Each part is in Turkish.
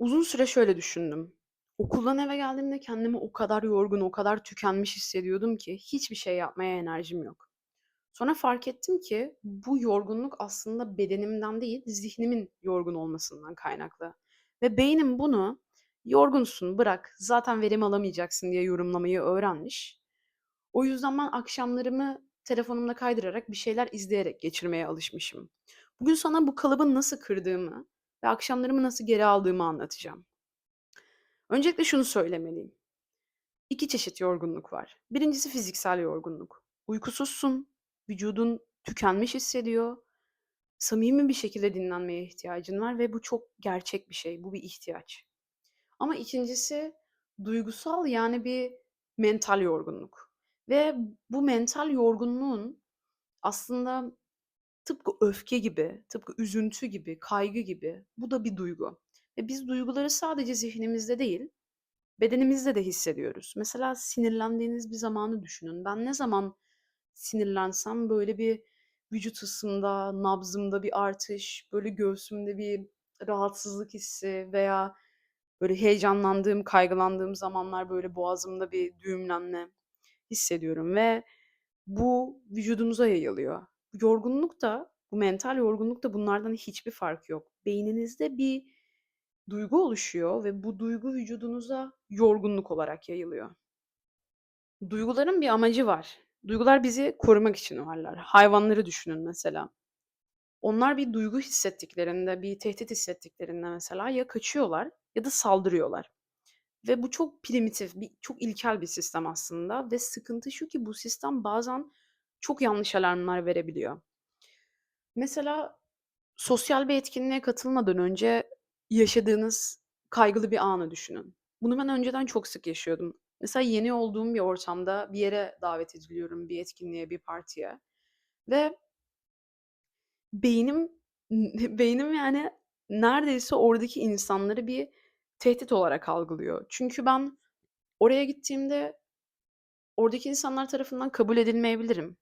Uzun süre şöyle düşündüm. Okuldan eve geldiğimde kendimi o kadar yorgun, o kadar tükenmiş hissediyordum ki hiçbir şey yapmaya enerjim yok. Sonra fark ettim ki bu yorgunluk aslında bedenimden değil, zihnimin yorgun olmasından kaynaklı. Ve beynim bunu yorgunsun bırak zaten verim alamayacaksın diye yorumlamayı öğrenmiş. O yüzden ben akşamlarımı telefonumda kaydırarak bir şeyler izleyerek geçirmeye alışmışım. Bugün sana bu kalıbı nasıl kırdığımı ve akşamlarımı nasıl geri aldığımı anlatacağım. Öncelikle şunu söylemeliyim. 2 çeşit yorgunluk var. Birincisi fiziksel yorgunluk. Uykusuzsun, vücudun tükenmiş hissediyor, samimi bir şekilde dinlenmeye ihtiyacın var ve bu çok gerçek bir şey, bu bir ihtiyaç. Ama ikincisi duygusal yani bir mental yorgunluk ve bu mental yorgunluğun aslında tıpkı öfke gibi, tıpkı üzüntü gibi, kaygı gibi bu da bir duygu ve biz duyguları sadece zihnimizde değil, bedenimizde de hissediyoruz. Mesela sinirlendiğiniz bir zamanı düşünün. Ben ne zaman sinirlensem böyle bir vücut ısımda, nabzımda bir artış, böyle göğsümde bir rahatsızlık hissi veya böyle heyecanlandığım, kaygılandığım zamanlar böyle boğazımda bir düğümlenme hissediyorum ve bu vücudumuza yayılıyor. Yorgunluk da, bu mental yorgunluk da bunlardan hiçbir farkı yok. Beyninizde bir duygu oluşuyor ve bu duygu vücudunuza yorgunluk olarak yayılıyor. Duyguların bir amacı var. Duygular bizi korumak için varlar. Hayvanları düşünün mesela. Onlar bir duygu hissettiklerinde, bir tehdit hissettiklerinde mesela ya kaçıyorlar ya da saldırıyorlar. Ve bu çok primitif, bir, çok ilkel bir sistem aslında ve sıkıntı şu ki bu sistem bazen çok yanlış alarmlar verebiliyor. Mesela sosyal bir etkinliğe katılmadan önce yaşadığınız kaygılı bir anı düşünün. Bunu ben önceden çok sık yaşıyordum. Mesela yeni olduğum bir ortamda bir yere davet ediliyorum, bir etkinliğe, bir partiye ve beynim beynim yani neredeyse oradaki insanları bir tehdit olarak algılıyor. Çünkü ben oraya gittiğimde oradaki insanlar tarafından kabul edilmeyebilirim.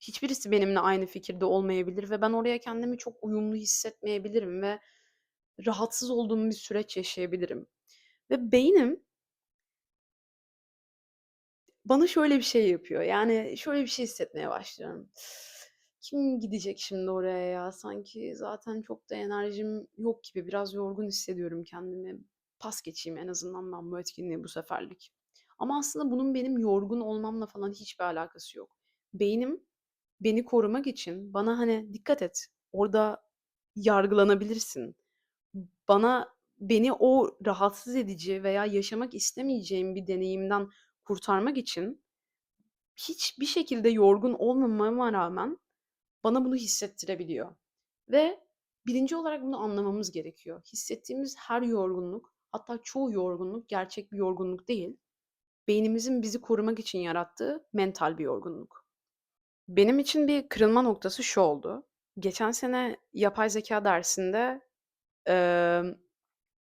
Hiçbirisi benimle aynı fikirde olmayabilir ve ben oraya kendimi çok uyumlu hissetmeyebilirim ve rahatsız olduğum bir süreç yaşayabilirim. Ve beynim bana şöyle bir şey yapıyor. Yani şöyle bir şey hissetmeye başlıyorum. Kim gidecek şimdi oraya ya? Sanki zaten çok da enerjim yok gibi. Biraz yorgun hissediyorum kendimi. Pas geçeyim en azından ben bu etkinliği bu seferlik. Ama aslında bunun benim yorgun olmamla falan hiçbir alakası yok. Beynim beni korumak için bana hani dikkat et. Orada yargılanabilirsin. Bana beni o rahatsız edici veya yaşamak istemeyeceğim bir deneyimden kurtarmak için hiçbir şekilde yorgun olmamama rağmen bana bunu hissettirebiliyor. Ve birinci olarak bunu anlamamız gerekiyor. Hissettiğimiz her yorgunluk, hatta çoğu yorgunluk gerçek bir yorgunluk değil. Beynimizin bizi korumak için yarattığı mental bir yorgunluk. Benim için bir kırılma noktası şu oldu. Geçen sene yapay zeka dersinde emm,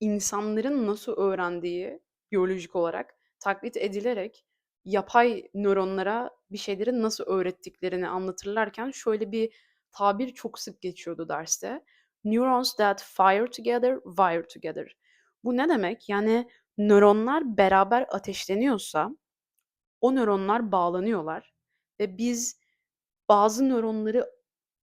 insanların nasıl öğrendiği biyolojik olarak taklit edilerek yapay nöronlara bir şeyleri nasıl öğrettiklerini anlatırlarken şöyle bir tabir çok sık geçiyordu derste. Neurons that fire together, wire together. Bu ne demek? Yani nöronlar beraber ateşleniyorsa o nöronlar bağlanıyorlar ve biz bazı nöronları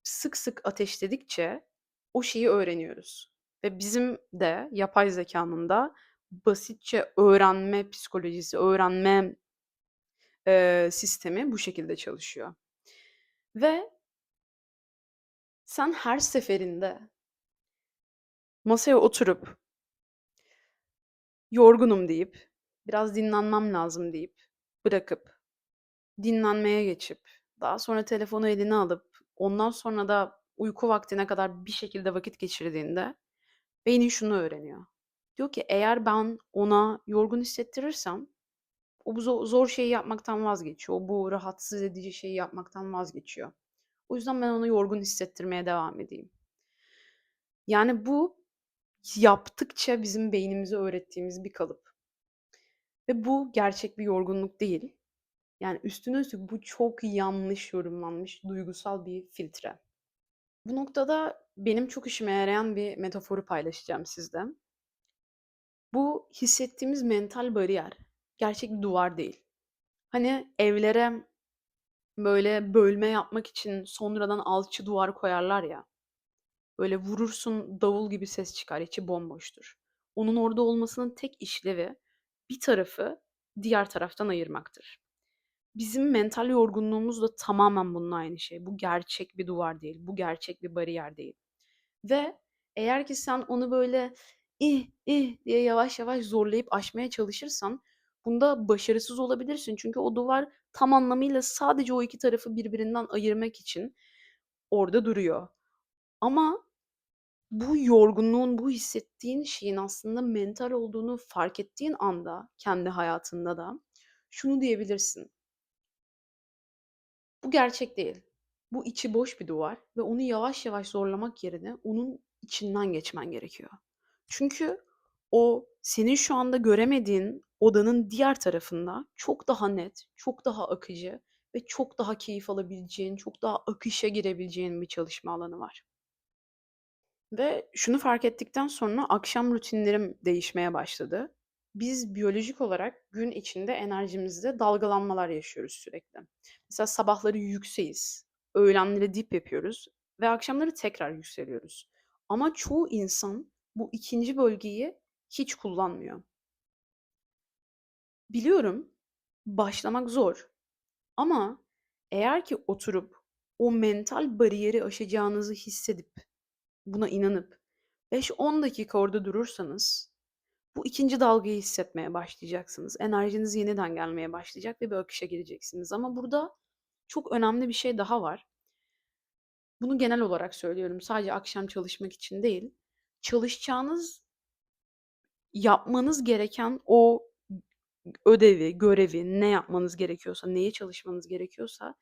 sık sık ateşledikçe o şeyi öğreniyoruz. Ve bizim de yapay zekanın da basitçe öğrenme psikolojisi, öğrenme eee, sistemi bu şekilde çalışıyor. Ve sen her seferinde masaya oturup yorgunum deyip, biraz dinlenmem lazım deyip, bırakıp, dinlenmeye geçip, daha sonra telefonu eline alıp, ondan sonra da uyku vaktine kadar bir şekilde vakit geçirdiğinde beynin şunu öğreniyor. Diyor ki eğer ben ona yorgun hissettirirsem o bu zo- zor şeyi yapmaktan vazgeçiyor. O bu rahatsız edici şeyi yapmaktan vazgeçiyor. O yüzden ben onu yorgun hissettirmeye devam edeyim. Yani bu yaptıkça bizim beynimize öğrettiğimiz bir kalıp. Ve bu gerçek bir yorgunluk değil. Yani üstüne üstlük bu çok yanlış yorumlanmış duygusal bir filtre. Bu noktada benim çok işime yarayan bir metaforu paylaşacağım sizle. Bu hissettiğimiz mental bariyer gerçek bir duvar değil. Hani evlere böyle bölme yapmak için sonradan alçı duvar koyarlar ya. Böyle vurursun davul gibi ses çıkar, içi bomboştur. Onun orada olmasının tek işlevi bir tarafı diğer taraftan ayırmaktır. Bizim mental yorgunluğumuz da tamamen bunun aynı şey. Bu gerçek bir duvar değil, bu gerçek bir bariyer değil. Ve eğer ki sen onu böyle ih ih diye yavaş yavaş zorlayıp aşmaya çalışırsan bunda başarısız olabilirsin. Çünkü o duvar tam anlamıyla sadece o iki tarafı birbirinden ayırmak için orada duruyor. Ama bu yorgunluğun, bu hissettiğin şeyin aslında mental olduğunu fark ettiğin anda kendi hayatında da şunu diyebilirsin. Bu gerçek değil. Bu içi boş bir duvar ve onu yavaş yavaş zorlamak yerine onun içinden geçmen gerekiyor. Çünkü o senin şu anda göremediğin odanın diğer tarafında çok daha net, çok daha akıcı ve çok daha keyif alabileceğin, çok daha akışa girebileceğin bir çalışma alanı var. Ve şunu fark ettikten sonra akşam rutinlerim değişmeye başladı. Biz biyolojik olarak gün içinde enerjimizde dalgalanmalar yaşıyoruz sürekli. Mesela sabahları yükseğiz, öğlenleri dip yapıyoruz ve akşamları tekrar yükseliyoruz. Ama çoğu insan bu ikinci bölgeyi hiç kullanmıyor. Biliyorum başlamak zor ama eğer ki oturup o mental bariyeri aşacağınızı hissedip buna inanıp 5-10 dakika orada durursanız bu ikinci dalgayı hissetmeye başlayacaksınız. Enerjiniz yeniden gelmeye başlayacak ve bir akışa gireceksiniz. Ama burada çok önemli bir şey daha var. Bunu genel olarak söylüyorum. Sadece akşam çalışmak için değil. Çalışacağınız, yapmanız gereken o ödevi, görevi, ne yapmanız gerekiyorsa, neye çalışmanız gerekiyorsa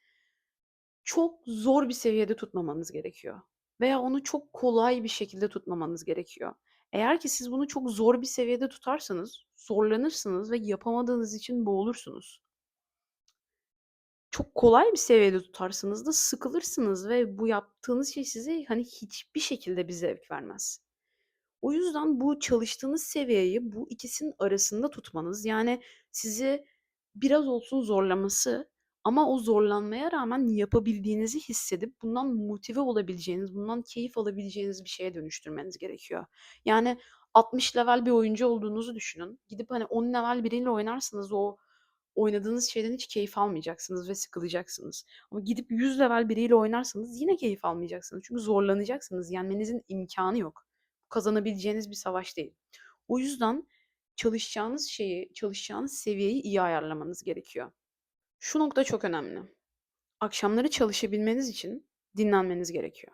çok zor bir seviyede tutmamanız gerekiyor veya onu çok kolay bir şekilde tutmamanız gerekiyor. Eğer ki siz bunu çok zor bir seviyede tutarsanız zorlanırsınız ve yapamadığınız için boğulursunuz. Çok kolay bir seviyede tutarsanız da sıkılırsınız ve bu yaptığınız şey size hani hiçbir şekilde bir zevk vermez. O yüzden bu çalıştığınız seviyeyi bu ikisinin arasında tutmanız yani sizi biraz olsun zorlaması ama o zorlanmaya rağmen yapabildiğinizi hissedip bundan motive olabileceğiniz, bundan keyif alabileceğiniz bir şeye dönüştürmeniz gerekiyor. Yani 60 level bir oyuncu olduğunuzu düşünün. Gidip hani 10 level biriyle oynarsanız o oynadığınız şeyden hiç keyif almayacaksınız ve sıkılacaksınız. Ama gidip 100 level biriyle oynarsanız yine keyif almayacaksınız. Çünkü zorlanacaksınız. Yenmenizin imkanı yok. Kazanabileceğiniz bir savaş değil. O yüzden çalışacağınız şeyi, çalışacağınız seviyeyi iyi ayarlamanız gerekiyor. Şu nokta çok önemli. Akşamları çalışabilmeniz için dinlenmeniz gerekiyor.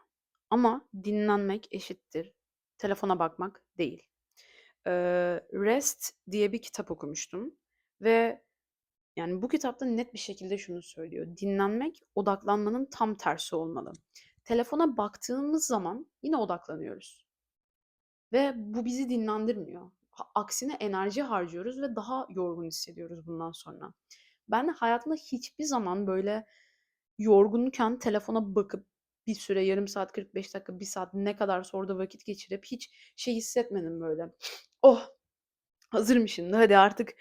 Ama dinlenmek eşittir telefona bakmak değil. Eee, Rest diye bir kitap okumuştum ve yani bu kitapta net bir şekilde şunu söylüyor. Dinlenmek odaklanmanın tam tersi olmalı. Telefona baktığımız zaman yine odaklanıyoruz ve bu bizi dinlendirmiyor. Aksine enerji harcıyoruz ve daha yorgun hissediyoruz bundan sonra. Ben hayatımda hiçbir zaman böyle yorgunken telefona bakıp bir süre yarım saat, 45 dakika, bir saat ne kadarsa orada vakit geçirip hiç şey hissetmedim böyle. Oh! Hazırım şimdi. Hadi artık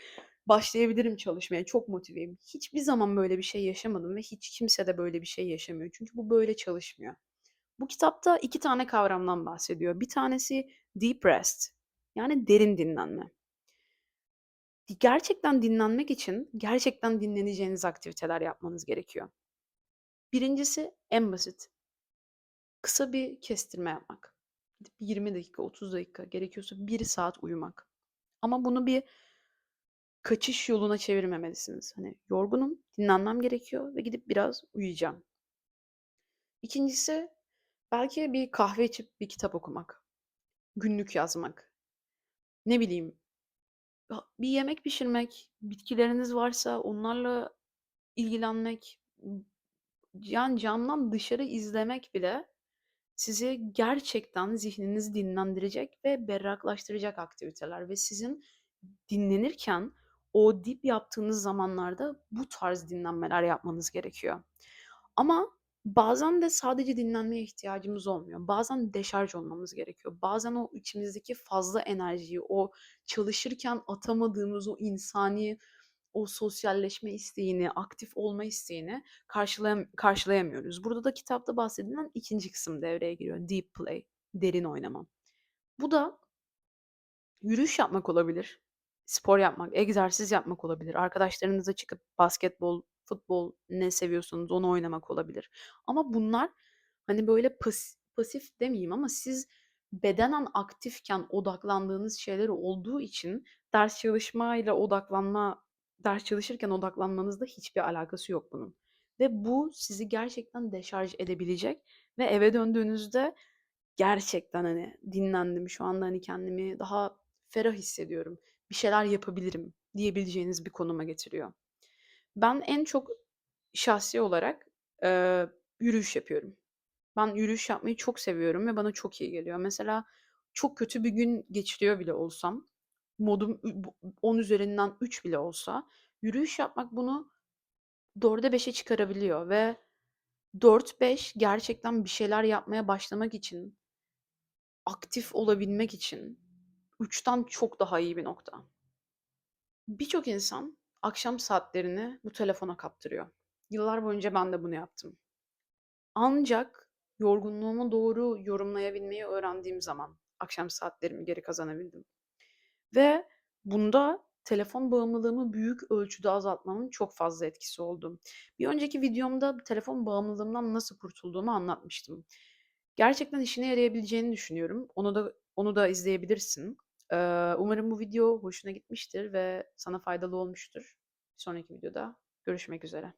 başlayabilirim çalışmaya. Çok motiveyim. Hiçbir zaman böyle bir şey yaşamadım ve hiç kimse de böyle bir şey yaşamıyor. Çünkü bu böyle çalışmıyor. Bu kitapta 2 tane kavramdan bahsediyor. Bir tanesi deep rest yani derin dinlenme. Gerçekten dinlenmek için gerçekten dinleneceğiniz aktiviteler yapmanız gerekiyor. Birincisi en basit. Kısa bir kestirme yapmak. Gidip 20 dakika, 30 dakika, gerekiyorsa 1 saat uyumak. Ama bunu bir kaçış yoluna çevirmemelisiniz. Hani yorgunum, dinlenmem gerekiyor ve gidip biraz uyuyacağım. İkincisi belki bir kahve içip bir kitap okumak. Günlük yazmak. Ne bileyim, bir yemek pişirmek, bitkileriniz varsa onlarla ilgilenmek, yani camdan dışarı izlemek bile sizi gerçekten zihninizi dinlendirecek ve berraklaştıracak aktiviteler ve sizin dinlenirken o dip yaptığınız zamanlarda bu tarz dinlenmeler yapmanız gerekiyor. Ama Bazen de sadece dinlenmeye ihtiyacımız olmuyor. Bazen deşarj olmamız gerekiyor. Bazen o içimizdeki fazla enerjiyi, o çalışırken atamadığımız o insani, o sosyalleşme isteğini, aktif olma isteğini karşılayam karşılayamıyoruz. Burada da kitapta bahsedilen 2'nci kısım devreye giriyor. Deep play, derin oynama. Bu da Yürüyüş yapmak olabilir, spor yapmak, egzersiz yapmak olabilir, arkadaşlarınızla çıkıp basketbol, futbol ne seviyorsanız onu oynamak olabilir. Ama bunlar, hani, böyle pas pasif demeyeyim ama siz bedenen aktifken odaklandığınız şeyler olduğu için ders çalışmayla odaklanma ders çalışırken odaklanmanızla hiçbir alakası yok bunun. Ve bu sizi gerçekten deşarj edebilecek ve eve döndüğünüzde gerçekten, hani, dinlendim, şu anda, hani, kendimi daha ferah hissediyorum, bir şeyler yapabilirim diyebileceğiniz bir konuma getiriyor. Ben en çok şahsi olarak, eee, yürüyüş yapıyorum. Ben yürüyüş yapmayı çok seviyorum ve bana çok iyi geliyor. Mesela çok kötü bir gün geçiriyor bile olsam, modum ü bu 10 üzerinden 3 bile olsa yürüyüş yapmak bunu 4'e 5'e çıkarabiliyor ve 4-5 gerçekten bir şeyler yapmaya başlamak için aktif olabilmek için 3'ten çok daha iyi bir nokta. Birçok insan akşam saatlerini bu telefona kaptırıyor. Yıllar boyunca ben de bunu yaptım. Ancak yorgunluğumu doğru yorumlayabilmeyi öğrendiğim zaman akşam saatlerimi geri kazanabildim. Ve bunda telefon bağımlılığımı büyük ölçüde azaltmamın çok fazla etkisi oldu. Bir önceki videomda telefon bağımlılığımdan nasıl kurtulduğumu anlatmıştım. Gerçekten işine yarayabileceğini düşünüyorum. Onu da onu da izleyebilirsin. Umarım bu video hoşuna gitmiştir ve sana faydalı olmuştur. Bir sonraki videoda görüşmek üzere.